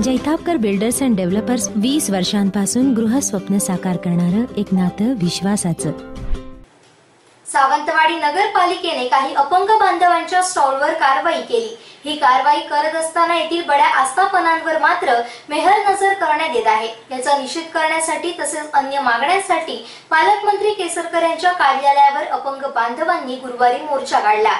Jaitapkar builders and developers वीस वर्षांपासून गृहस्वप्न साकार करणारं एक नातं विश्वासाचं. सावंतवाडी नगरपालिकेने काही अपंग बांधवांच्या स्टॉलवर कारवाई केली. ही कारवाई करत असताना येथील बड्या आस्थापनांवर मात्र मेहर नजर करण्यात येत आहे. याचा निषेध करण्यासाठी तसेच अन्य मागण्यांसाठी पालकमंत्री केसरकर यांच्या कार्यालयावर अपंग बांधवांनी गुरुवारी मोर्चा काढला.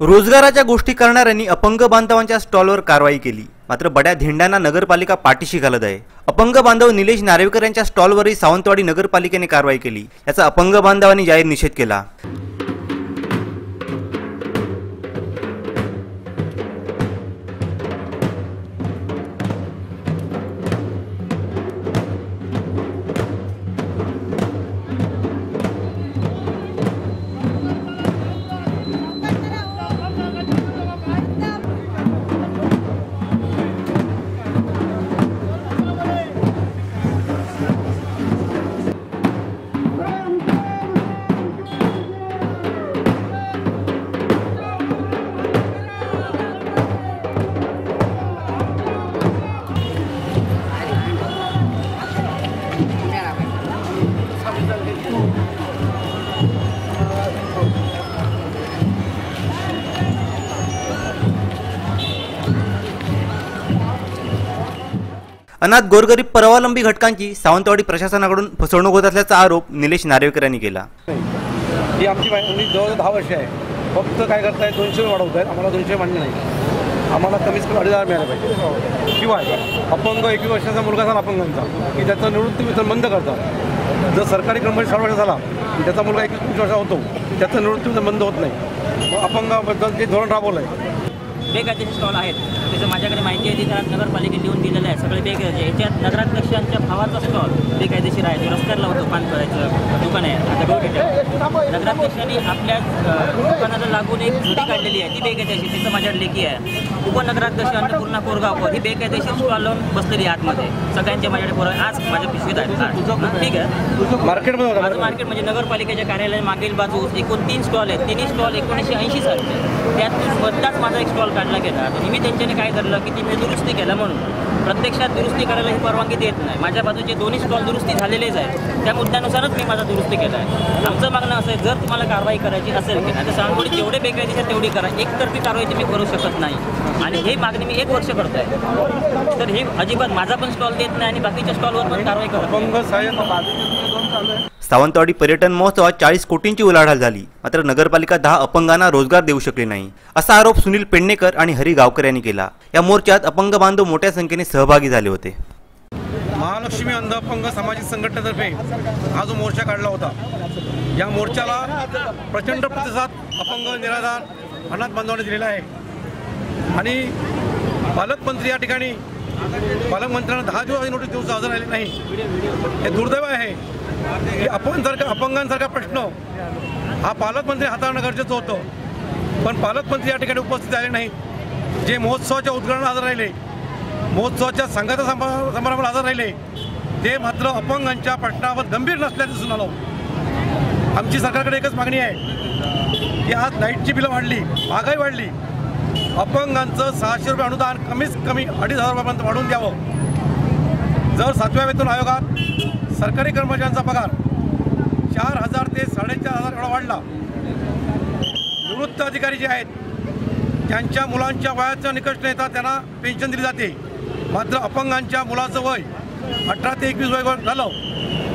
रोजगाराच्या गोष्टी करणाऱ्यांनी अपंग बांधवांच्या स्टॉलवर कारवाई केली. मात्र बड्या धेंड्यांना नगरपालिका पाठीशी घालत आहे. अपंग बांधव निलेश नार्वेकर यांच्या स्टॉलवरही सावंतवाडी नगरपालिकेने कारवाई केली. याचा अपंग बांधवांनी जाहीर निषेध केला. अनाथ गोरगरीब परवालंबी घटकांची सावंतवाडी प्रशासनाकडून फसवणूक होत असल्याचा आरोप निलेश नार्वेकर यांनी केला. ही आमची मागणी जवळ दहा वर्ष आहे. फक्त काय करताय दोनशे वाढवत आहेत आम्हाला दोनशे मान्य नाही. आम्हाला कमीत कमी अडीच हजार मिळायला पाहिजे. शिवाय अपंग एकवीस वर्षाचा मुलगा झाला अपंगांचा की त्याचा निवृत्ती वेतन बंद करतात. जर सरकारी कर्मचारी साठ वर्ष झाला त्याचा मुलगा एकवीस पंचवीस वर्षा होतो त्याचं निवृत्ती वेतन बंद होत नाही. अपंगाबद्दल जे धोरण राबवलं आहे बेकायदेशीर स्टॉल आहेत. त्याचं माझ्याकडे माहिती आहे तिथं नगरपालिकेने देऊन दिलेलं आहे. सगळे बेकायदेशीर याच्यात नगराध्यक्षांच्या भावाचा स्टॉल बेकायदेशीर आहे. तो रस्त्यावर लावतो पान करायचं दुकान आहे. आता डोर नगराध्यक्षांनी आपल्या दुकानाला लागून एक झुडी काढलेली आहे. ती बेकायदेशीर तिचं माझ्याकडे लेखी आहे. उपनगराध्यक्ष अन्नपूर्णा कोरगावकर ही बेकायदेशीर स्टॉल लावून बसलेली आहे आतमध्ये. सगळ्यांच्या माझ्याकडे पोरं आज माझ्या पिशवीत आहेत. हा, ठीक आहे. मार्केटमध्ये माझं मार्केट म्हणजे नगरपालिकेच्या कार्यालय मागील बाजूस एकूण तीन स्टॉल आहेत. तिन्ही स्टॉल एकोणीसशे ऐंशी सालचे. त्यातून बदलाच माझा एक स्टॉल काढला गेला. तर मी त्यांच्याने काय धरलं की ती मी दुरुस्ती केलं म्हणून. प्रत्यक्षात दुरुस्ती करायला ही परवानगी देत नाही. माझ्या बाजूचे दोन्ही स्टॉल दुरुस्ती झालेलेच आहेत. त्या मुद्द्यानुसारच मी माझा दुरुस्ती केला आहे. आमचं मागणं असं आहे जर तुम्हाला कारवाई करायची असेल की नाही तर सावंतवाडी जेवढे बेकायदेशीर तेवढी करा. एकतर्फी कारवाई तुम्ही करू शकत नाही. आणि हे मागणी मी एक वर्ष करतो आहे तर हे अजिबात माझा पण स्टॉल देत नाही आणि बाकीच्या स्टॉलवर पण कारवाई करत सावंतवाडी पर्यटन महोत्सवात चाळीस कोटींची उलाढाल झाली. मात्र नगरपालिका दहा अपंगांना रोजगार देऊ शकली नाही. असा आरोप सुनील पेडणेकर आणि हरी गावकर यांनी केला. या मोर्चात अपंग बांधव मोठ्या संख्येने सहभागी झाले होते. महालक्ष्मी अंध अपंग सामाजिक संघटनेतर्फे हा जो मोर्चा काढला होता या मोर्चाला प्रचंड प्रतिसाद अपंग निराधार अनाथ बांधवाने दिलेला आहे. आणि पालकमंत्री या ठिकाणी पालकमंत्र्यांना दहा दिवस नोटीस देऊन हजर राहिले नाही. हे दुर्दैव आहे. की अपंगांसारखा अपंगांसारखा प्रश्न. हा पालकमंत्री हाताळणं गरजेचं होतं. पण पालकमंत्री या ठिकाणी उपस्थित झाले नाही जे महोत्सवाच्या उद्घाटनाला हजर राहिले महोत्सवाच्या संघाचा समारंभाला हजर राहिले ते मात्र अपंगांच्या प्रश्नावर गंभीर नसल्याचं दिसून आलं. आमची सरकारकडे एकच मागणी आहे की आज लाईटची बिलं वाढली महागाई वाढली. अपंगांचं सहाशे रुपये अनुदान कमीत कमी अडीच हजार रुपयापर्यंत वाढवून द्यावं. जर सातव्या वेतन आयोगात सरकारी कर्मचाऱ्यांचा पगार चार हजार ते साडेचार हजार एवढा वाढला निवृत्त अधिकारी जे आहेत त्यांच्या मुलांच्या वयाचा निकष न येता त्यांना पेन्शन दिली जाते. मात्र अपंगांच्या मुलाचं वय अठरा ते एकवीस वय झालं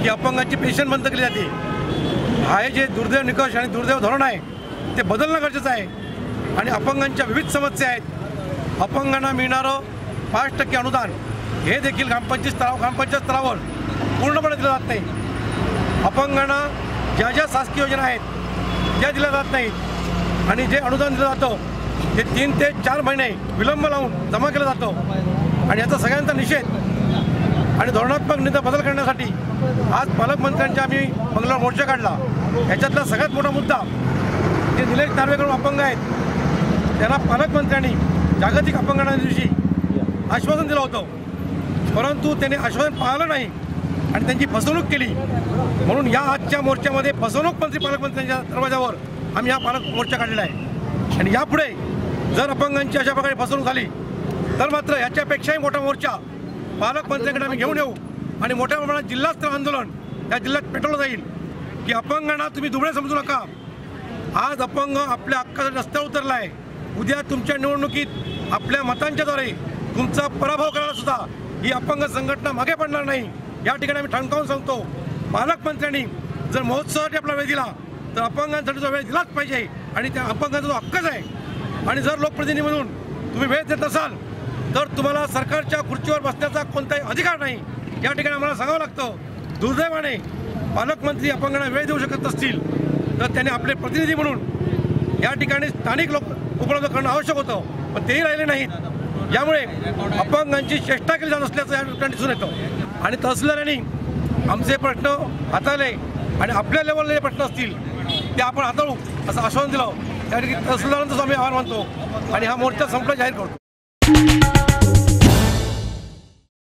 की अपंगांची पेन्शन बंद केली जाते. हा जे दुर्दैव निकष आणि दुर्दैव धोरण आहे ते बदलणं गरजेचं आहे. आणि अपंगांच्या विविध समस्या आहेत. अपंगांना मिळणारं पाच टक्के अनुदान हे देखील ग्रामपंचायत स्तराव ग्रामपंचायत स्तरावर पूर्णपणे दिलं जात नाही. अपंगांना ज्या ज्या शासकीय योजना आहेत त्या दिल्या जात नाहीत. आणि जे अनुदान दिलं जातं ते तीन ते चार महिने विलंब लावून जमा केलं जातं. आणि याचा सगळ्यांचा निषेध आणि धोरणात्मक निर्णय बदल करण्यासाठी आज पालकमंत्र्यांच्या आम्ही बंगला मोर्चा काढला. याच्यातला सगळ्यात मोठा मुद्दा जे निलेश नार्वेकर अपंग आहेत त्यांना पालकमंत्र्यांनी जागतिक अपंगांना दिवशी आश्वासन दिलं होतं. परंतु त्यांनी आश्वासन पाळलं नाही आणि त्यांची फसवणूक केली. म्हणून या आजच्या मोर्चामध्ये फसवणूक मंत्री पालकमंत्र्यांच्या दरवाजावर आम्ही हा पालक मोर्चा काढलेला आहे. आणि यापुढे जर अपंगांची अशा प्रकारे फसवणूक झाली तर मात्र याच्यापेक्षाही मोठा मोर्चा पालकमंत्र्यांकडे आम्ही घेऊन येऊ आणि मोठ्या प्रमाणात जिल्हास्तर आंदोलन या जिल्ह्यात पेटवलं जाईल. की अपंगांना तुम्ही दुबळे समजू नका. आज अपंग आपल्या हक्काचा रस्त्यावर उतरला आहे उद्या तुमच्या निवडणुकीत आपल्या मतांच्याद्वारे तुमचा पराभव करायला सुद्धा ही अपंग संघटना मागे पडणार नाही. या ठिकाणी आम्ही ठणकावून सांगतो पालकमंत्र्यांनी जर महोत्सवासाठी आपला वेळ दिला तर अपंगांसाठी तो वेळ दिलाच पाहिजे. आणि त्या अपंगाचा जो हक्कच आहे. आणि जर लोकप्रतिनिधी म्हणून तुम्ही वेळ देत असाल तर तुम्हाला सरकारच्या खुर्चीवर बसण्याचा कोणताही अधिकार नाही. या ठिकाणी आम्हाला सांगावं लागतं दुर्दैवाने पालकमंत्री अपंगांना वेळ देऊ शकत नसतील तर त्यांनी आपले प्रतिनिधी म्हणून या ठिकाणी स्थानिक लोक उपलब्ध करणं आवश्यक होतं. पण तेही राहिले नाहीत. यामुळे अपंगांची चेष्टा केली जात असल्याचं या ठिकाणी दिसून येतं. आणि तहसीलदारांनी आमचे प्रश्न हाताळले आणि आपल्या लेवलला जे प्रश्न असतील ते आपण हाताळू असं आश्वासन दिलं. त्या ठिकाणी तहसीलदारांचं आम्ही आभार मानतो आणि हा मोर्चा संपला जाहीर करतो.